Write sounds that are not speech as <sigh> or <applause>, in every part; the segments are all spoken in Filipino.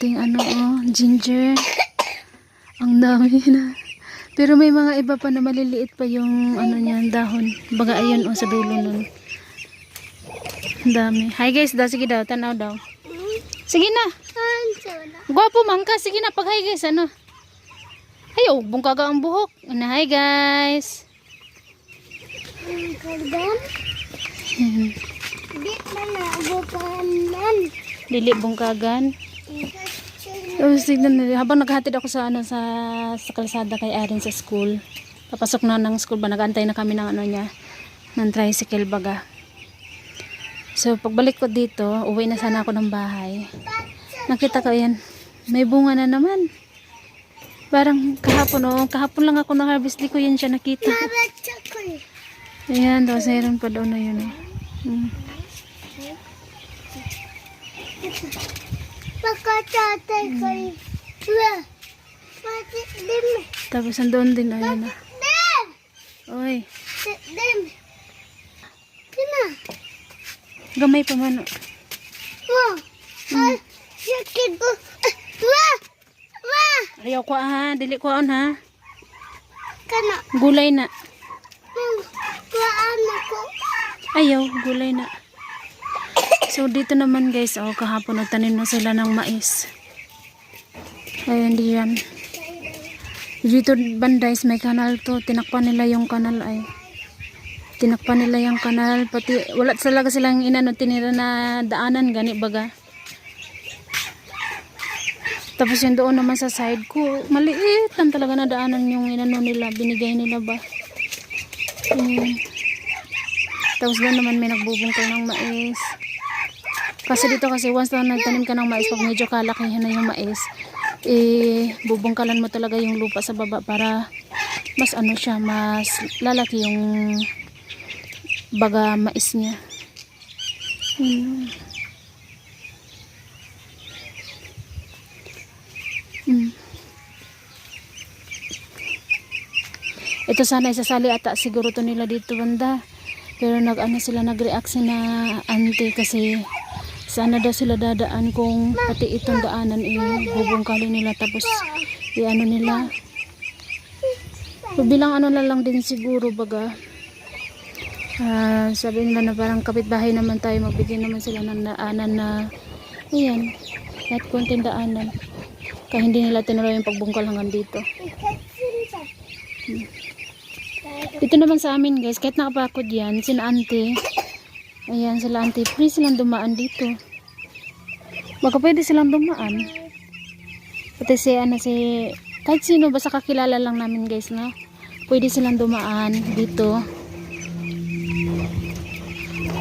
ating ano, oh, ginger. Ang dami na. Pero may mga iba pa na maliliit pa yung ano niya, dahon. Baga ayun, oh, sa dulo nun. Ang dami. Hi guys, daw, sige daw, tanaw daw. Sige na. Gwapo man ka. Sige na, pag hi guys, ano. Ayaw, bungkaga ang buhok. Ano, hi guys. Yan. Di na nabukanan. Dili bungkagan. Tapos tignan habang naghahatid ako sa ano sa sa kalsada kay Aaron sa school. Papasok na ng school ba nagantay na kami ng ano niya ng tricycle baga. So pagbalik ko dito, uwi na sana ako ng bahay. Nakita ko yan. May bunga na naman. Parang kahapon oh, kahapon lang ako na-harvest di ko yan siya nakita. Ayan, tapos mayroon pa daw na yun eh. Hmm. Pagkatatay ko dim. Tapos andun din, ayan na. Oy! Kina? gamay pa man. Wow! <laughs> Sakit ko. Ah, Wah! Wah! Ayaw ko ha, dili ko on ha. Kana. Gulay na. Hmm. Waan ako. Ayaw, gulay na. So dito naman guys, oh, kahapon nagtanim na sila ng mais. Ayan diyan. Dito bandays may kanal to, tinakpan nila yung kanal ay. Tinakpan nila yung kanal, pati wala talaga silang inano tinira na daanan gani baga. Tapos yung doon naman sa side ko, maliit lang talaga na daanan yung inano nila, binigay nila ba. Hmm. Tapos doon naman may nagbubungkal ng mais. Kasi dito kasi once na nagtanim ka ng mais, pag medyo kalakihan na yung mais, eh, bubungkalan mo talaga yung lupa sa baba para mas ano siya, mas lalaki yung baga mais niya. Ayun. Mm. Ito sana isasali ata siguro to nila dito banda. Pero nag-ano sila nag-react na auntie kasi sana daw sila dadaan kung pati itong daanan bubungkalin nila tapos i-ano nila. So, bilang ano na lang din siguro baga. Ah, sabi nila na parang kapitbahay naman tayo magbigay naman sila ng daanan na ayan, kahit konting daanan. Kaya hindi nila tinuloy yung pagbungkal hanggang dito. Dito naman sa amin guys, kahit nakapakod yan, sina auntie, ayan sila auntie, free silang dumaan dito. Baka pwede silang dumaan. Pati si, ano si, kahit sino, basta kakilala lang namin guys, no? Pwede silang dumaan dito.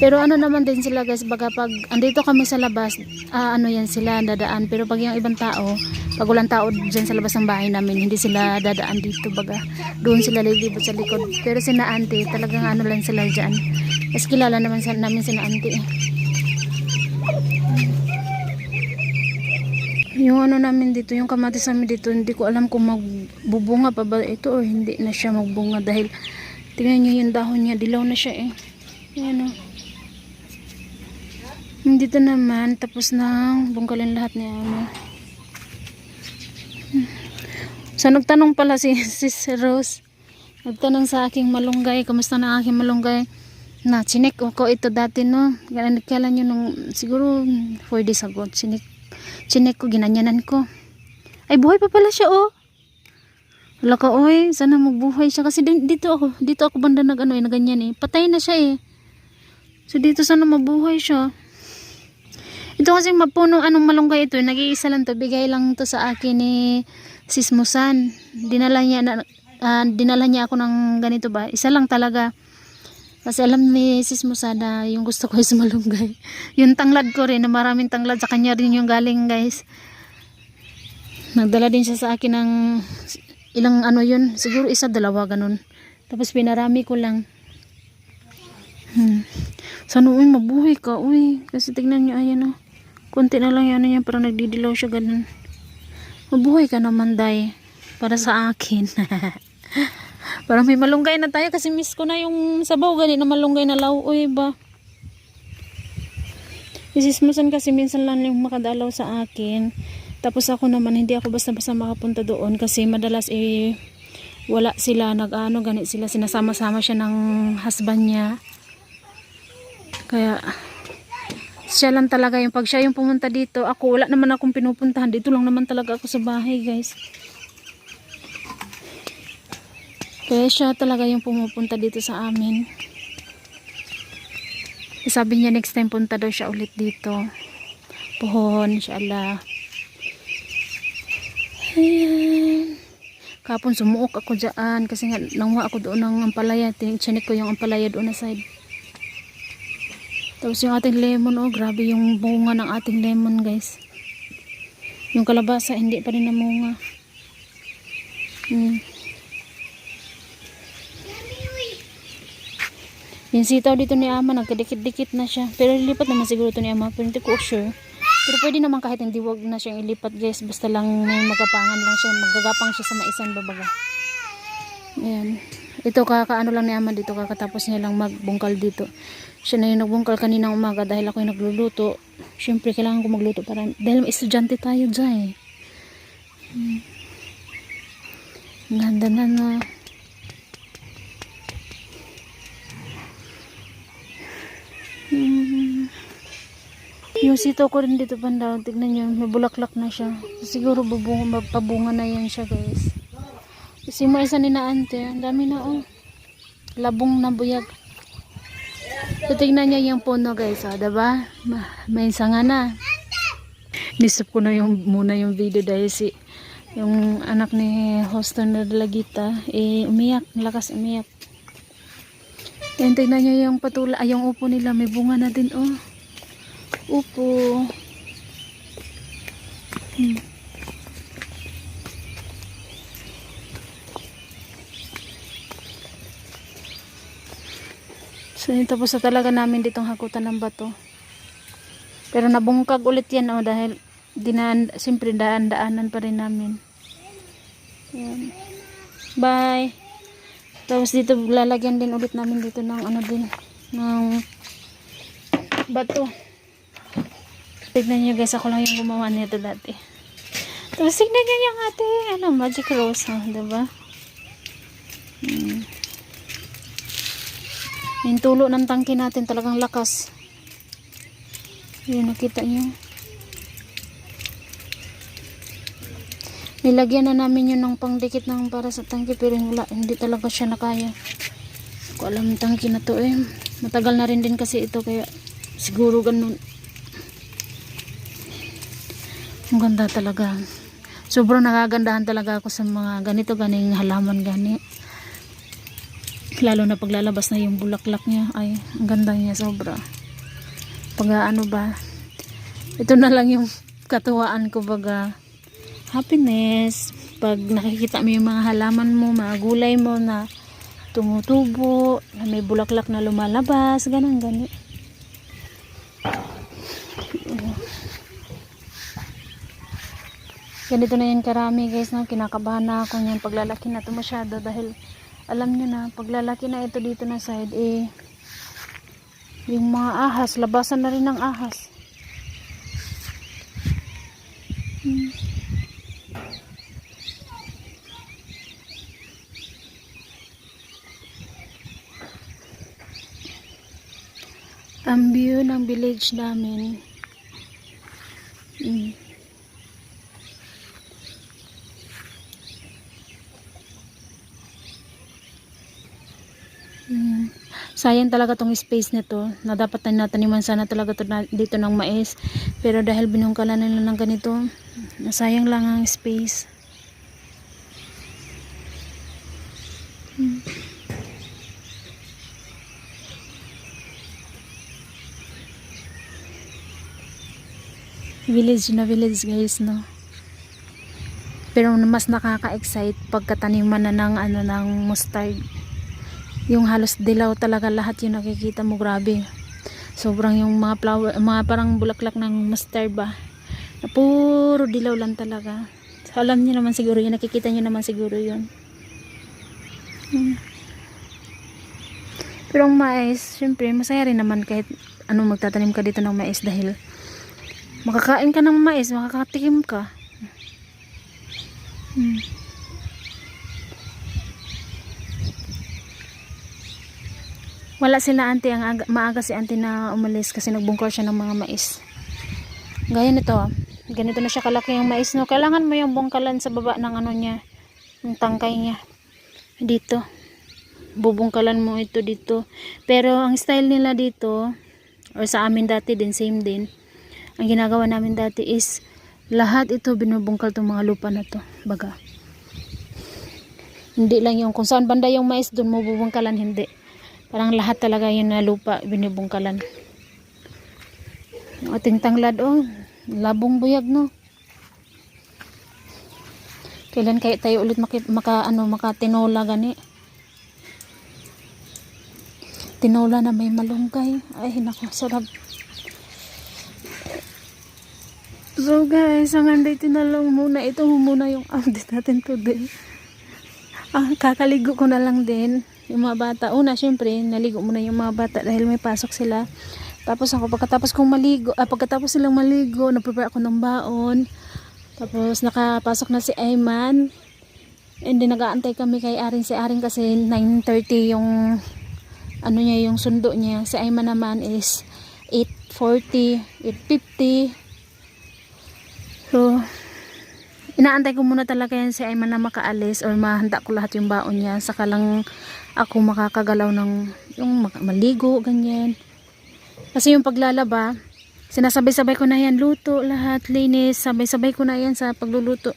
Pero ano naman din sila guys, baga pag andito kami sa labas, ah, ano yan sila dadaan. Pero pag yung ibang tao, pag walang tao dyan sa labas ng bahay namin, hindi sila dadaan dito baga. Doon sila lilibot sa likod. Pero sina auntie, talagang ano lang sila dyan. Mas kilala naman sa, namin sina auntie. eh. Yung ano namin dito, yung kamatis namin dito, hindi ko alam kung magbubunga pa ba ito o hindi na siya magbunga dahil tingnan nyo yung dahon niya, dilaw na siya eh. Ayan o. Dito naman, tapos na bungkalin lahat niya. Ano. So, nagtanong pala si, <laughs> si Rose. Nagtanong sa aking malunggay, kamusta na aking malunggay? Na, chinek ko ito dati, no? Kailan kailan yun nung, siguro 4 days ago, chinek, chinek ko, ginanyanan ko. Ay, buhay pa pala siya, oh. Wala ka, oy, sana magbuhay siya. Kasi dito ako, dito ako banda nag, ano, eh, na ganyan, eh. Patay na siya, eh. So, dito sana mabuhay siya. Ito kasi mapuno anong malunggay ito, nag-iisa lang to, bigay lang to sa akin ni Sismusan. Dinala niya na ah, dinala niya ako ng ganito ba? Isa lang talaga. Kasi alam ni Sismusan na yung gusto ko is malunggay. <laughs> Yung tanglad ko rin, na maraming tanglad sa kanya rin yung galing, guys. Nagdala din siya sa akin ng ilang ano yun, siguro isa, dalawa ganun. Tapos pinarami ko lang. Hmm. Sana uy, mabuhay ka, uy. Kasi tignan niyo, ayan o. Kunti na lang yan niya, parang nagdidilaw siya ganun. Mabuhay ka naman, day. Para sa akin. <laughs> parang may malunggay na tayo kasi miss ko na yung sabaw gani na malunggay na law. Uy, ba? Isismusan kasi minsan lang yung makadalaw sa akin. Tapos ako naman, hindi ako basta-basta makapunta doon kasi madalas eh, wala sila, nag-ano, ganit sila, sinasama-sama siya ng husband niya. Kaya, siya lang talaga yung pag siya yung pumunta dito, ako wala naman akong pinupuntahan. Dito lang naman talaga ako sa bahay, guys. Kaya siya talaga yung pumupunta dito sa amin. Sabi niya next time punta daw siya ulit dito. Pohon, inshallah. Ayan. Kapon sumuok ako dyan kasi nga nangwa ako doon ng ampalaya. Tinik ko yung ampalaya doon na side. Tapos yung ating lemon, oh grabe yung bunga ng ating lemon guys. Yung kalabasa hindi pa rin namunga. Hmm. Yung sitaw dito ni Ama, nagkadikit-dikit na siya. Pero lilipat naman siguro to ni Ama, pero hindi ko sure. Pero pwede naman kahit hindi wag na siyang ilipat guys. Basta lang may lang siya. Magagapang siya sa maisan babaga. Ayan. Ito kakaano lang ni Ama dito. Kakatapos niya lang magbungkal dito. Siya na yung nagbungkal kaninang umaga dahil ako yung nagluluto. Siyempre kailangan ko magluto para dahil estudyante tayo dyan. Hmm. Ang Ganda na na. Hmm. Yung sitaw ko rin dito banda, tignan nyo, may bulaklak na siya. Siguro bubunga, magpabunga na yan siya guys. Kasi mo isa ni na ante, ang dami na oh. Labong na buyag. So, tignan nyo yung puno guys, oh, diba? Ma- May sanga na. Nisip ko na yung, muna yung video dahil si yung anak ni Houston na Dalagita, eh, umiyak, lakas umiyak. Yan, tignan nyo yung patula, ay, yung upo nila, may bunga na din, oh. Upo. Hmm. So, tapos na talaga namin ditong hakutan ng bato. Pero nabungkag ulit yan, oh, dahil dinaan, siyempre daan-daanan pa rin namin. Yan. Bye. Tapos dito lalagyan din ulit namin dito ng ano din, ng bato. Tignan nyo guys, ako lang yung gumawa nito dati. Tapos tignan nyo yung ating ano, magic rose, ha, diba? Hmm. Yung tulo ng tangke natin talagang lakas. Yun, nakita nyo. Nilagyan na namin yun ng pangdikit ng para sa tangke pero wala, hindi talaga siya nakaya. Ko alam yung tangke na to eh. Matagal na rin din kasi ito kaya siguro ganun. Ang ganda talaga. Sobrang nagagandahan talaga ako sa mga ganito ganing halaman gani. Lalo na paglalabas na yung bulaklak niya. Ay, ang ganda niya sobra. Pag ano ba, ito na lang yung katuwaan ko baga happiness. Pag nakikita mo yung mga halaman mo, mga gulay mo na tumutubo, na may bulaklak na lumalabas, ganun, ganun. Ganito na yan karami guys, no? kinakabahan na ako niyan paglalaki na ito masyado dahil alam nyo na, paglalaki na ito dito na side, eh, yung mga ahas, labasan na rin ng ahas. Hmm. Ang view ng village namin. Sayang talaga tong space nito na dapat na nataniman sana talaga to na, dito ng mais. Pero dahil binungkalan nila ng ganito, nasayang lang ang space. Village na village guys no. Pero mas nakaka-excite pagkataniman na ng ano ng mustard yung halos dilaw talaga lahat yung nakikita mo grabe sobrang yung mga flower mga parang bulaklak ng mustard ba na puro dilaw lang talaga so, alam niyo naman siguro yun nakikita niyo naman siguro yun Hmm. pero ang mais syempre masaya rin naman kahit ano magtatanim ka dito ng mais dahil makakain ka ng mais, makakatikim ka. Hmm. Wala sila auntie, ang aga, maaga si auntie na umalis kasi nagbungkol siya ng mga mais. Gaya nito, ah. ganito na siya kalaki yung mais no. Kailangan mo yung bungkalan sa baba ng ano niya, ng tangkay niya. Dito. Bubungkalan mo ito dito. Pero ang style nila dito, or sa amin dati din, same din. Ang ginagawa namin dati is, lahat ito binubungkal tong mga lupa na to. Baga. Hindi lang yung kung saan banda yung mais, doon mo bubungkalan, hindi. Parang lahat talaga yun na lupa binubungkalan. Yung ating tanglad, oh, labong buyag, no? Kailan kaya tayo ulit maki, maka, ano, makatinola gani? Tinola na may malunggay. Ay, nako, sarap. So guys, hanggang dito na muna. Ito muna yung update natin today. Ah, kakaligo ko na lang din yung mga bata. Una, syempre, naligo muna yung mga bata dahil may pasok sila. Tapos ako, pagkatapos kong maligo, ah, pagkatapos silang maligo, nag-prepare ako ng baon. Tapos nakapasok na si Ayman. And then nag-aantay kami kay Aring. Si Aring kasi 9.30 yung ano niya, yung sundo niya. Si Ayman naman is 8.40, 8.50. So, inaantay ko muna talaga yan si Ayman na makaalis or mahanda ko lahat yung baon niya. Saka lang ako makakagalaw ng yung maligo, ganyan. Kasi yung paglalaba, sinasabay-sabay ko na yan, luto, lahat, linis, sabay-sabay ko na yan sa pagluluto.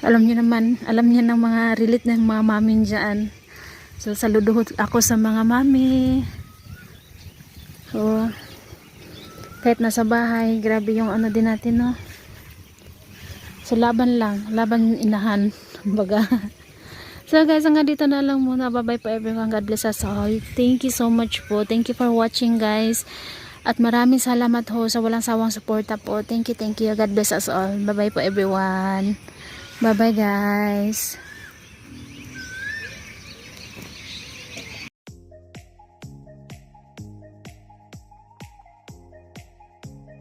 Alam niyo naman, alam niya ng mga relate ng mga mamin dyan. So, saludo ako sa mga mami. So, kahit nasa bahay, grabe yung ano din natin, no? So, laban lang. Laban inahan. Baga. <laughs> So, guys, hanggang dito na lang muna. Bye-bye po everyone. God bless us all. Thank you so much po. Thank you for watching, guys. At maraming salamat ho sa walang sawang suporta po. Thank you, thank you. God bless us all. Bye-bye po everyone. Bye-bye, guys.